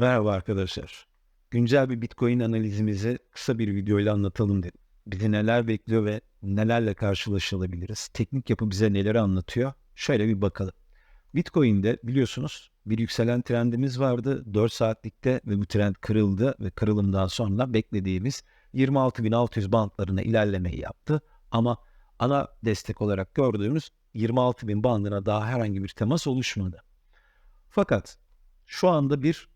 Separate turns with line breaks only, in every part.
Merhaba arkadaşlar. Güncel bir Bitcoin analizimizi kısa bir videoyla anlatalım dedim. Bizi neler bekliyor ve nelerle karşılaşılabiliriz? Teknik yapı bize neleri anlatıyor? Şöyle bir bakalım. Bitcoin'de biliyorsunuz bir yükselen trendimiz vardı 4 saatlikte ve bu trend kırıldı ve kırılımdan sonra beklediğimiz 26.600 bantlarına ilerlemeyi yaptı. Ama ana destek olarak gördüğümüz 26.000 bandına daha herhangi bir temas oluşmadı. Fakat şu anda bir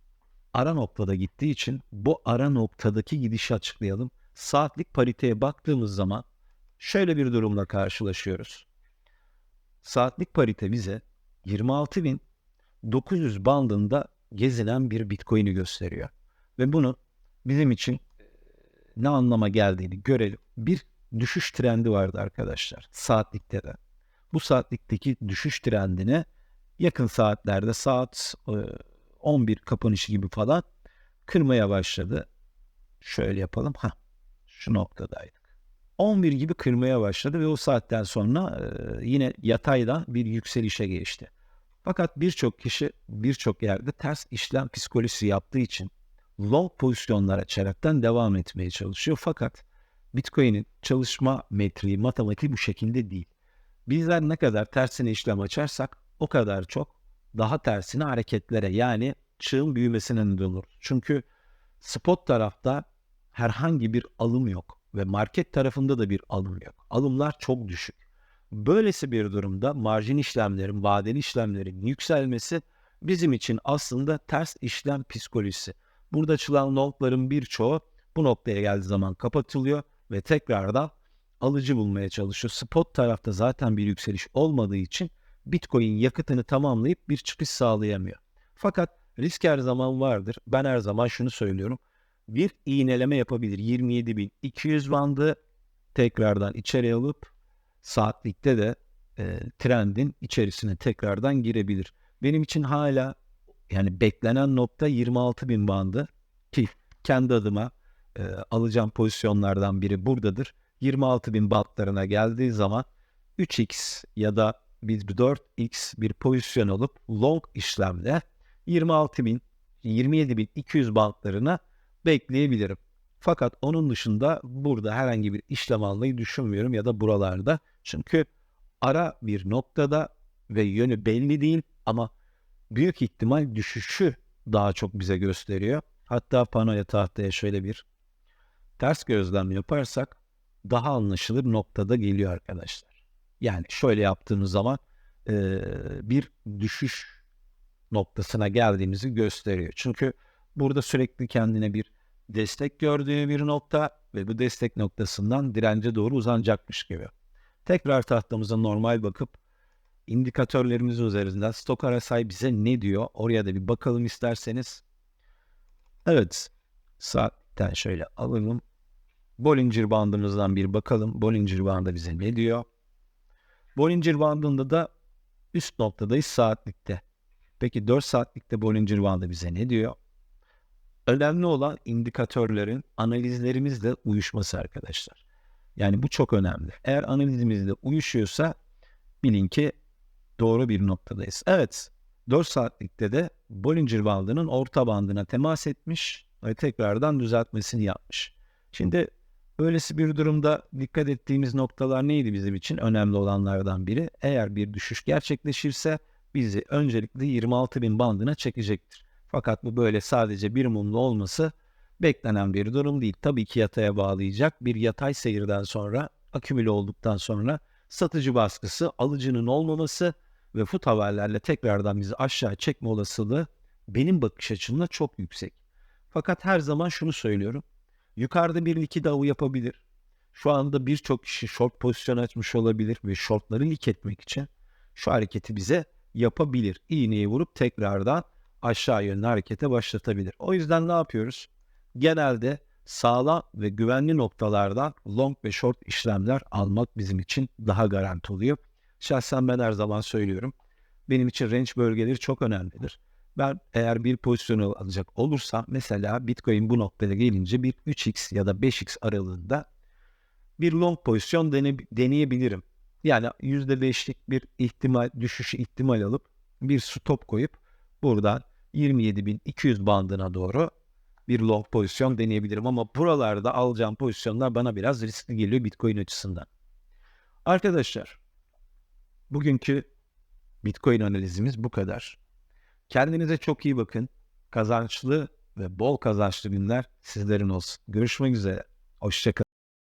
ara noktada gittiği için bu ara noktadaki gidişi açıklayalım. Saatlik pariteye baktığımız zaman şöyle bir durumla karşılaşıyoruz. Saatlik parite bize 26.900 bandında gezinen bir Bitcoin'i gösteriyor. Ve bunu bizim için ne anlama geldiğini görelim. Bir düşüş trendi vardı arkadaşlar saatlikte de. Bu saatlikteki düşüş trendine yakın saatlerde saat 11 kapanışı gibi falan kırmaya başladı. Şöyle yapalım. Ha, şu noktadaydık. 11 gibi kırmaya başladı ve o saatten sonra e, yine yataydan bir yükselişe geçti. Fakat birçok kişi birçok yerde ters işlem psikolojisi yaptığı için long pozisyonlar açaraktan devam etmeye çalışıyor. Fakat Bitcoin'in çalışma metriği, matematiği bu şekilde değil. Bizler ne kadar tersine işlem açarsak o kadar çok daha tersine hareketlere yani çığın büyümesine neden olur. Çünkü spot tarafta herhangi bir alım yok ve market tarafında da bir alım yok. Alımlar çok düşük. Böylesi bir durumda marjin işlemlerin, vadeli işlemlerin yükselmesi bizim için aslında ters işlem psikolojisi. Burada açılan longların birçoğu bu noktaya geldiği zaman kapatılıyor ve tekrardan alıcı bulmaya çalışıyor. Spot tarafta zaten bir yükseliş olmadığı için Bitcoin yakıtını tamamlayıp bir çıkış sağlayamıyor. Fakat risk her zaman vardır. Ben her zaman şunu söylüyorum. Bir iğneleme yapabilir. 27.200 bandı tekrardan içeri alıp saatlikte de e, trendin içerisine tekrardan girebilir. Benim için hala yani beklenen nokta 26.000 bandı ki kendi adıma e, alacağım pozisyonlardan biri buradadır. 26.000 bantlarına geldiği zaman 3x ya da biz 4x bir pozisyon alıp long işlemle 26.000 27.200 bantlarına bekleyebilirim. Fakat onun dışında burada herhangi bir işlem almayı düşünmüyorum ya da buralarda. Çünkü ara bir noktada ve yönü belli değil ama büyük ihtimal düşüşü daha çok bize gösteriyor. Hatta panoya tahtaya şöyle bir ters gözlem yaparsak daha anlaşılır noktada geliyor arkadaşlar. Yani şöyle yaptığımız zaman e, bir düşüş noktasına geldiğimizi gösteriyor. Çünkü burada sürekli kendine bir destek gördüğü bir nokta ve bu destek noktasından dirence doğru uzanacakmış gibi. Tekrar tahtamıza normal bakıp indikatörlerimizin üzerinden stok RSI bize ne diyor? Oraya da bir bakalım isterseniz. Evet. Saatten şöyle alalım. Bollinger bandımızdan bir bakalım. Bollinger bandı bize ne diyor? Bollinger bandında da üst noktadayız saatlikte. Peki 4 saatlikte Bollinger Bandı bize ne diyor? Önemli olan indikatörlerin analizlerimizle uyuşması arkadaşlar. Yani bu çok önemli. Eğer analizimizle uyuşuyorsa bilin ki doğru bir noktadayız. Evet 4 saatlikte de Bollinger bandının orta bandına temas etmiş ve tekrardan düzeltmesini yapmış. Şimdi böylesi bir durumda dikkat ettiğimiz noktalar neydi bizim için? Önemli olanlardan biri. Eğer bir düşüş gerçekleşirse bizi öncelikle 26 bin bandına çekecektir. Fakat bu böyle sadece bir mumlu olması beklenen bir durum değil. Tabii ki yataya bağlayacak. Bir yatay seyirden sonra, akümüle olduktan sonra satıcı baskısı, alıcının olmaması ve fut haberlerle tekrardan bizi aşağı çekme olasılığı benim bakış açımda çok yüksek. Fakat her zaman şunu söylüyorum. Yukarıda bir likid avı yapabilir. Şu anda birçok kişi short pozisyon açmış olabilir ve shortları lik etmek için şu hareketi bize yapabilir. İğneyi vurup tekrardan aşağı yönlü harekete başlatabilir. O yüzden ne yapıyoruz? Genelde sağlam ve güvenli noktalardan long ve short işlemler almak bizim için daha garanti oluyor. Şahsen ben her zaman söylüyorum. Benim için range bölgeleri çok önemlidir. Ben eğer bir pozisyonu alacak olursam mesela Bitcoin bu noktaya gelince bir 3x ya da 5x aralığında bir long pozisyon dene, deneyebilirim. Yani %5'lik bir ihtimal düşüş ihtimal alıp bir stop koyup buradan 27.200 bandına doğru bir long pozisyon deneyebilirim ama buralarda alacağım pozisyonlar bana biraz riskli geliyor Bitcoin açısından. Arkadaşlar bugünkü Bitcoin analizimiz bu kadar. Kendinize çok iyi bakın. Kazançlı ve bol kazançlı günler sizlerin olsun. Görüşmek üzere. Hoşçakalın.